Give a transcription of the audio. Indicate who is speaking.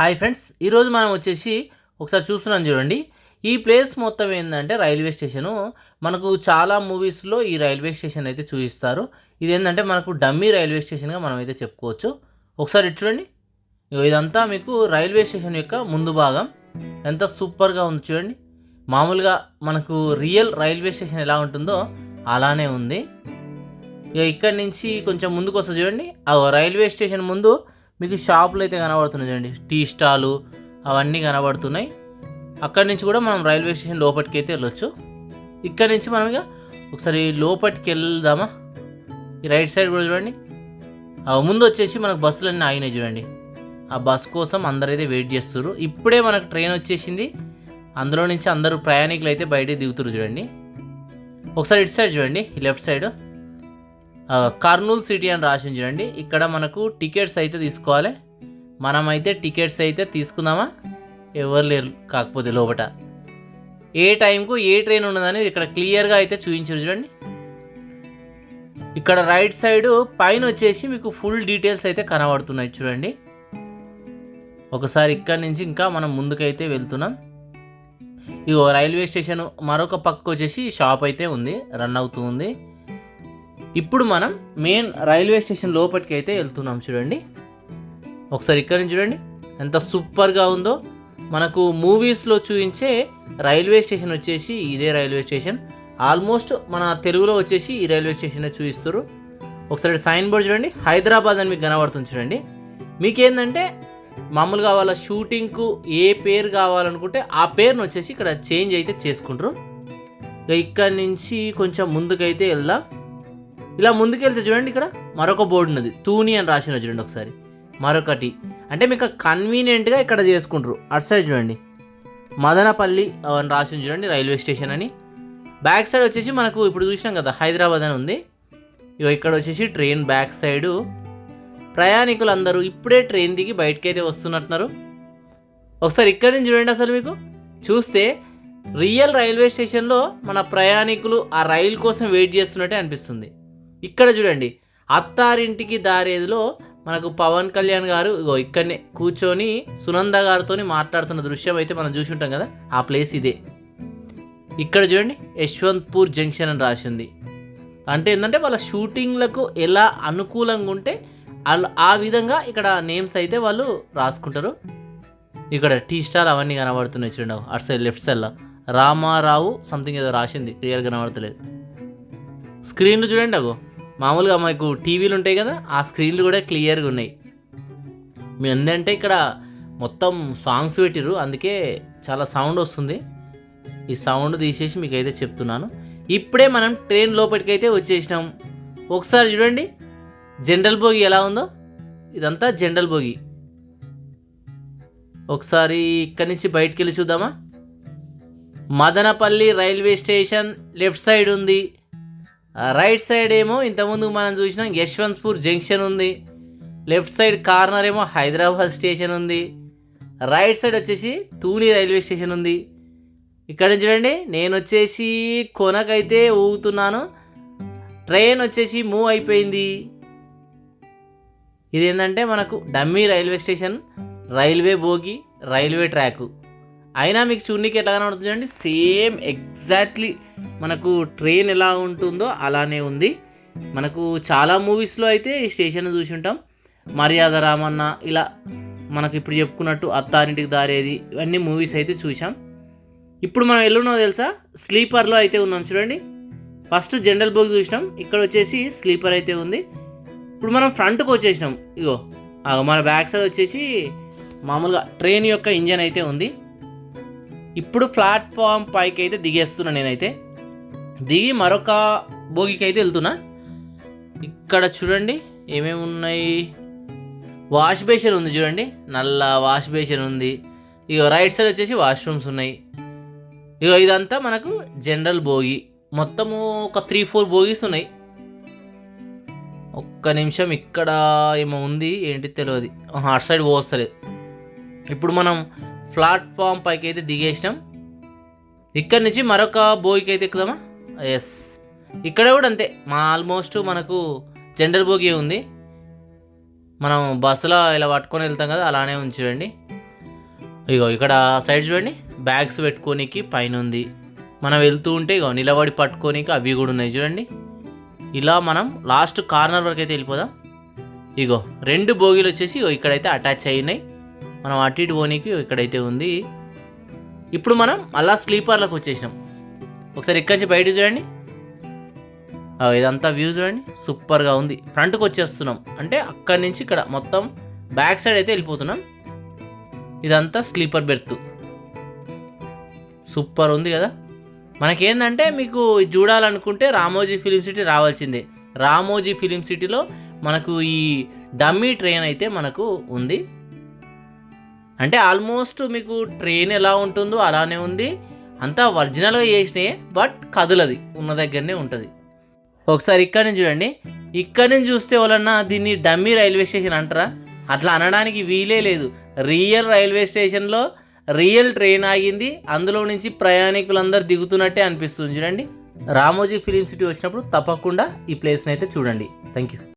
Speaker 1: Hi friends ఈరోజు మనం వచ్చేసి ఒకసారి చూస్తున్నాం చూడండి. ఈ ప్లేస్ మొత్తం ఏంటంటే రైల్వే స్టేషను. మనకు చాలా మూవీస్లో ఈ రైల్వే స్టేషన్ అయితే చూపిస్తారు. ఇది ఏంటంటే మనకు డమ్మీ రైల్వే స్టేషన్గా మనం అయితే చెప్పుకోవచ్చు. ఒకసారి చూడండి. ఇగో ఇదంతా మీకు రైల్వే స్టేషన్ యొక్క ముందు భాగం. ఎంత సూపర్గా ఉంది చూడండి. మామూలుగా మనకు రియల్ రైల్వే స్టేషన్ ఎలా ఉంటుందో అలానే ఉంది. ఇక ఇక్కడి నుంచి కొంచెం ముందుకు వస్తుంది చూడండి. ఆ రైల్వే స్టేషన్ ముందు మీకు షాపులు అయితే కనబడుతున్నాయి చూడండి. టీ స్టాలు అవన్నీ కనబడుతున్నాయి. అక్కడి నుంచి కూడా మనం రైల్వే స్టేషన్ లోపలికి అయితే వెళ్ళొచ్చు. ఇక్కడి నుంచి మనం ఇక ఒకసారి లోపలికి వెళ్దామా? ఈ రైట్ సైడ్ కూడా చూడండి. ఆ ముందు వచ్చేసి మనకు బస్సులన్నీ ఆగినాయి చూడండి. ఆ బస్ కోసం అందరైతే వెయిట్ చేస్తున్నారు ఇప్పుడే మనకు ట్రైన్ వచ్చేసింది. అందులో నుంచి అందరూ ప్రయాణికులు అయితే బయట దిగుతారు చూడండి. ఒకసారి ఇటు సైడ్ చూడండి. ఈ లెఫ్ట్ సైడ్. కర్నూలు సిటీ అని రాసింది చూడండి ఇక్కడ మనకు టికెట్స్ అయితే తీసుకోవాలి. మనమైతే టికెట్స్ అయితే తీసుకుందామా? ఎవరు లేరు కాకపోతే లోపట. ఏ టైంకు ఏ ట్రైన్ ఉన్నదని ఇక్కడ క్లియర్గా అయితే చూపించారు చూడండి. ఇక్కడ రైట్ సైడ్ పైన వచ్చేసి మీకు ఫుల్ డీటెయిల్స్ అయితే కనబడుతున్నాయి చూడండి. ఒకసారి ఇక్కడి నుంచి ఇంకా మనం ముందుకైతే వెళ్తున్నాం. ఇగో రైల్వే స్టేషన్ మరొక పక్క వచ్చేసి షాప్ అయితే ఉంది. రన్ అవుతూ ఉంది. ఇప్పుడు మనం మెయిన్ రైల్వే స్టేషన్ లోపలికి అయితే వెళ్తున్నాం చూడండి. ఒకసారి ఇక్కడ నుంచి చూడండి. ఎంత సూపర్గా ఉందో. మనకు మూవీస్లో చూపించే రైల్వే స్టేషన్ వచ్చేసి ఇదే రైల్వే స్టేషన్ ఆల్మోస్ట్ మన తెలుగులో వచ్చేసి ఈ రైల్వే స్టేషనే చూపిస్తారు ఒకసారి సైన్ బోర్డ్ చూడండి. హైదరాబాద్ అని మీకు కనబడుతుంది చూడండి. మీకేంటంటే మామూలుగా వాళ్ళ షూటింగ్కు ఏ పేరు కావాలనుకుంటే ఆ పేరును వచ్చేసి ఇక్కడ చేంజ్ అయితే చేసుకుంటారు. ఇక నుంచి కొంచెం ముందుకైతే వెళ్దాం. ఇలా ముందుకెళ్తే చూడండి ఇక్కడ మరొక బోర్డు ఉన్నది. తూని అని రాసిన చూడండి ఒకసారి. మరొకటి. అంటే మీకు కన్వీనియంట్గా ఇక్కడ చేసుకుంటారు. అటు సైడ్ చూడండి. మదనపల్లి అని రాసి చూడండి రైల్వే స్టేషన్ అని. బ్యాక్ సైడ్ వచ్చేసి మనకు ఇప్పుడు చూసినాం కదా హైదరాబాద్ అని ఉంది. ఇక ఇక్కడ వచ్చేసి ట్రైన్ బ్యాక్ సైడు. ప్రయాణికులు అందరూ ఇప్పుడే ట్రైన్ దిగి బయటకైతే వస్తున్నట్టున్నారు. ఒకసారి ఇక్కడి నుంచి చూడండి అసలు మీకు. చూస్తే రియల్ రైల్వే స్టేషన్లో మన ప్రయాణికులు ఆ రైలు కోసం వెయిట్ చేస్తున్నట్టే అనిపిస్తుంది. ఇక్కడ చూడండి అత్తారింటికి దారేదిలో మనకు పవన్ కళ్యాణ్ గారు ఇగో ఇక్కడనే కూర్చొని సునంద గారితో మాట్లాడుతున్న దృశ్యం అయితే మనం చూసి ఉంటాం కదా ఆ ప్లేస్ ఇదే. ఇక్కడ చూడండి యశ్వంత్పూర్ జంక్షన్ అని రాసింది. అంటే ఏంటంటే వాళ్ళ షూటింగ్లకు ఎలా అనుకూలంగా ఉంటే ఆ విధంగా ఇక్కడ నేమ్స్ అయితే వాళ్ళు రాసుకుంటారు. ఇక్కడ టీ స్టాల్ అవన్నీ కనబడుతున్నాయి చూడండి అటు సైడ్ లెఫ్ట్ సైడ్లో. రామారావు సంథింగ్ ఏదో రాసింది క్లియర్గా కనబడతలేదు. స్క్రీన్లు చూడండి అగో. మామూలుగా మాకు టీవీలు ఉంటాయి కదా ఆ స్క్రీన్లు కూడా క్లియర్గా ఉన్నాయి. మీ ఏంటంటే ఇక్కడ మొత్తం సాంగ్స్ పెట్టిర్రు అందుకే చాలా సౌండ్ వస్తుంది. ఈ సౌండ్ తీసేసి మీకు అయితే చెప్తున్నాను. ఇప్పుడే మనం ట్రైన్ లోపలికి అయితే వచ్చేసినాం. ఒకసారి చూడండి జనరల్ బోగి ఎలా ఉందో. ఇదంతా జనరల్ బోగి. ఒకసారి ఇక్కడి నుంచి బయటికి వెళ్ళి చూద్దామా. Madanapalle railway station left side ఉంది. రైట్ సైడ్ ఏమో ఇంతకుముందు మనం చూసినాం యశ్వంత్పూర్ జంక్షన్ ఉంది. లెఫ్ట్ సైడ్ కార్నర్ ఏమో హైదరాబాద్ స్టేషన్ ఉంది. రైట్ సైడ్ వచ్చేసి తూని రైల్వే స్టేషన్ ఉంది. ఇక్కడ నుంచి చూడండి నేను వచ్చేసి కొనకైతే ఊగుతున్నాను. ట్రైన్ వచ్చేసి మూవ్ అయిపోయింది. ఇది ఏంటంటే మనకు dummy railway station railway bogie railway track. అయినా మీకు చూడనీకి ఎట్లా కనబడుతుంది చూడండి? సేమ్ ఎగ్జాక్ట్లీ మనకు ట్రైన్ ఎలా ఉంటుందో అలానే ఉంది. మనకు చాలా మూవీస్లో అయితే ఈ స్టేషన్ చూసి ఉంటాం. మర్యాద రామన్న ఇలా మనకు ఇప్పుడు చెప్పుకున్నట్టు అత్తారింటికి దారేది ఇవన్నీ మూవీస్ అయితే చూసాం ఇప్పుడు మనం ఎల్లున్నో తెలుసా? స్లీపర్లో అయితే ఉన్నాం చూడండి. ఫస్ట్ జనరల్ బోగి చూసినాం. ఇక్కడ వచ్చేసి స్లీపర్ అయితే ఉంది. ఇప్పుడు మనం ఫ్రంట్కి వచ్చేసినాం. ఇగో మన బ్యాక్ సైడ్ వచ్చేసి మామూలుగా ట్రైన్ యొక్క ఇంజన్ అయితే ఉంది. ఇప్పుడు ప్లాట్ఫామ్ పైకి అయితే దిగేస్తున్నా నేనైతే. దిగి మరొక బోగికి అయితే వెళ్తున్నా. ఇక్కడ చూడండి ఏమేమి ఉన్నాయి? వాష్ బేసిన్ ఉంది చూడండి. నల్ల వాష్ బేసిన్ ఉంది. ఇక రైట్ సైడ్ వచ్చేసి వాష్రూమ్స్ ఉన్నాయి. ఇక ఇదంతా మనకు జనరల్ బోగి. మొత్తము ఒక త్రీ ఫోర్ బోగీస్ ఉన్నాయి. ఒక్క నిమిషం ఇక్కడ ఏమో ఉంది ఏంటి తెలియదు అటు సైడ్ పోస్తలేదు ఇప్పుడు మనం ప్లాట్ఫామ్ పైకి అయితే దిగేసినాం. ఇక్కడ నుంచి మరొక బోగికి అయితే ఎక్కుదామా? ఎస్ ఇక్కడ కూడా అంతే. మా ఆల్మోస్ట్ మనకు జెండర్ బోగి ఉంది. మనం బస్సులో ఇలా పట్టుకొని వెళ్తాం కదా అలానే ఉంచుడండి ఇగో ఇక్కడ సైడ్ చూడండి. బ్యాగ్స్ పెట్టుకోనికి పైన ఉంది మనం వెళ్తూ ఉంటే ఇగో నిలబడి పట్టుకోనికి అవి కూడా ఉన్నాయి చూడండి. ఇలా మనం లాస్ట్ కార్నర్ వరకు అయితే వెళ్ళిపోదాం. ఇగో రెండు బోగీలు వచ్చేసి ఇగో ఇక్కడైతే అటాచ్ అయినాయి. మనం అటు ఇటు పోనీకి ఇక్కడైతే ఉంది. ఇప్పుడు మనం అలా స్లీపర్లకు వచ్చేసినాం. ఒకసారి ఇక్కడి నుంచి బయటకు చూడండి. ఇదంతా వ్యూ చూడండి. సూపర్గా ఉంది. ఫ్రంట్కి వచ్చేస్తున్నాం. అంటే అక్కడి నుంచి ఇక్కడ మొత్తం బ్యాక్ సైడ్ అయితే వెళ్ళిపోతున్నాం. ఇదంతా స్లీపర్ బెర్త్. సూపర్ ఉంది కదా. మనకేందంటే మీకు ఇది చూడాలనుకుంటే రామోజీ ఫిలిం సిటీ రావాల్సిందే. రామోజీ ఫిలిం సిటీలో మనకు ఈ డమ్మీ ట్రైన్ అయితే మనకు ఉంది. అంటే ఆల్మోస్ట్ మీకు ట్రైన్ ఎలా ఉంటుందో అలానే ఉంది. అంతా ఒరిజినల్గా చేసినాయి బట్ కదలది ఉన్న దగ్గరనే ఉంటుంది. ఒకసారి ఇక్కడ నుంచి చూడండి. ఇక్కడ నుంచి చూస్తే వాళ్ళన్నా దీన్ని డమ్మీ రైల్వే స్టేషన్ అంటారా? అట్లా అనడానికి వీలే లేదు. రియల్ రైల్వే స్టేషన్లో రియల్ ట్రైన్ ఆగింది. అందులో నుంచి ప్రయాణికులందరూ దిగుతున్నట్టే అనిపిస్తుంది చూడండి. రామోజీ ఫిలిం సిటీ వచ్చినప్పుడు తప్పకుండా ఈ ప్లేస్ని అయితే చూడండి. Thank you